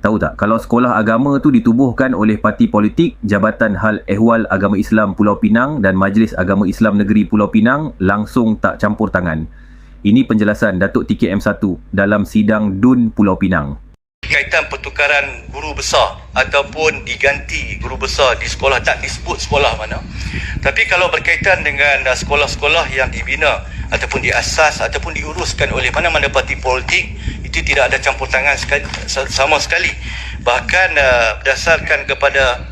Tahu tak, kalau sekolah agama tu ditubuhkan oleh parti politik, Jabatan Hal Ehwal Agama Islam Pulau Pinang dan Majlis Agama Islam Negeri Pulau Pinang langsung tak campur tangan. Ini penjelasan Datuk TKM1 dalam sidang DUN Pulau Pinang. kaitan pertukaran guru besar ataupun diganti guru besar di sekolah tak disebut sekolah mana tapi kalau berkaitan dengan uh, sekolah-sekolah yang dibina ataupun diasas ataupun diuruskan oleh mana-mana parti politik itu tidak ada campur tangan sekali, sama sekali bahkan uh, berdasarkan kepada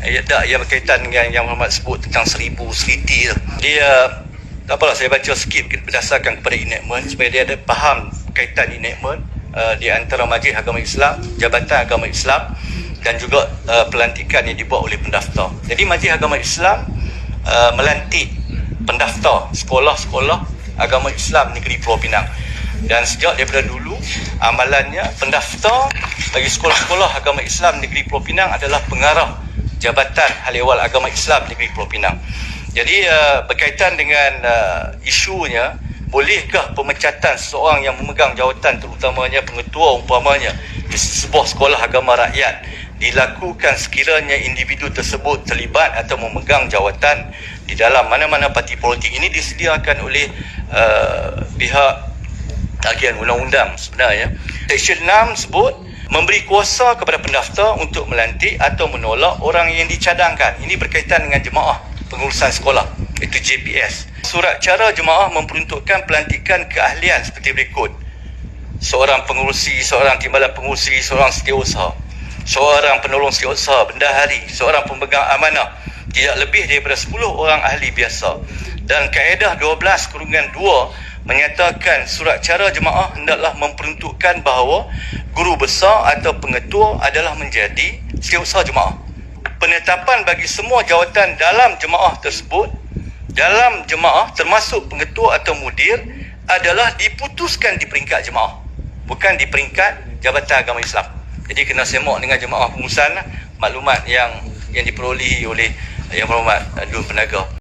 ayat dak yang berkaitan dengan yang Muhammad sebut tentang seribu seriti tu dia tak apalah saya baca sikit berdasarkan kepada enactment supaya dia ada faham kaitan enactment uh, di antara Majlis Agama Islam, Jabatan Agama Islam dan juga uh, pelantikan yang dibuat oleh pendaftar. Jadi Majlis Agama Islam uh, melantik pendaftar sekolah-sekolah agama Islam negeri Pulau Pinang. Dan sejak daripada dulu amalannya pendaftar bagi sekolah-sekolah agama Islam negeri Pulau Pinang adalah pengarah Jabatan Hal Ehwal Agama Islam negeri Pulau Pinang. Jadi uh, berkaitan dengan uh, isunya bolehkah pemecatan seseorang yang memegang jawatan terutamanya pengetua umpamanya di sebuah sekolah agama rakyat dilakukan sekiranya individu tersebut terlibat atau memegang jawatan di dalam mana-mana parti politik ini disediakan oleh uh, pihak tagihan undang-undang sebenarnya. Seksyen 6 sebut memberi kuasa kepada pendaftar untuk melantik atau menolak orang yang dicadangkan. Ini berkaitan dengan jemaah pengurusan sekolah. Itu JPS. Surat cara jemaah memperuntukkan pelantikan keahlian seperti berikut. Seorang pengurusi, seorang timbalan pengurusi, seorang setiausaha. Seorang penolong setiausaha, bendahari, seorang pemegang amanah. Tidak lebih daripada 10 orang ahli biasa. Dan kaedah 12 kurungan 2 menyatakan surat cara jemaah hendaklah memperuntukkan bahawa guru besar atau pengetua adalah menjadi setiausaha jemaah. Penetapan bagi semua jawatan dalam jemaah tersebut dalam jemaah termasuk pengetua atau mudir adalah diputuskan di peringkat jemaah bukan di peringkat Jabatan Agama Islam. Jadi kena semak dengan jemaah pengurusan maklumat yang yang diperolehi oleh Yang Berhormat Dun Penaga.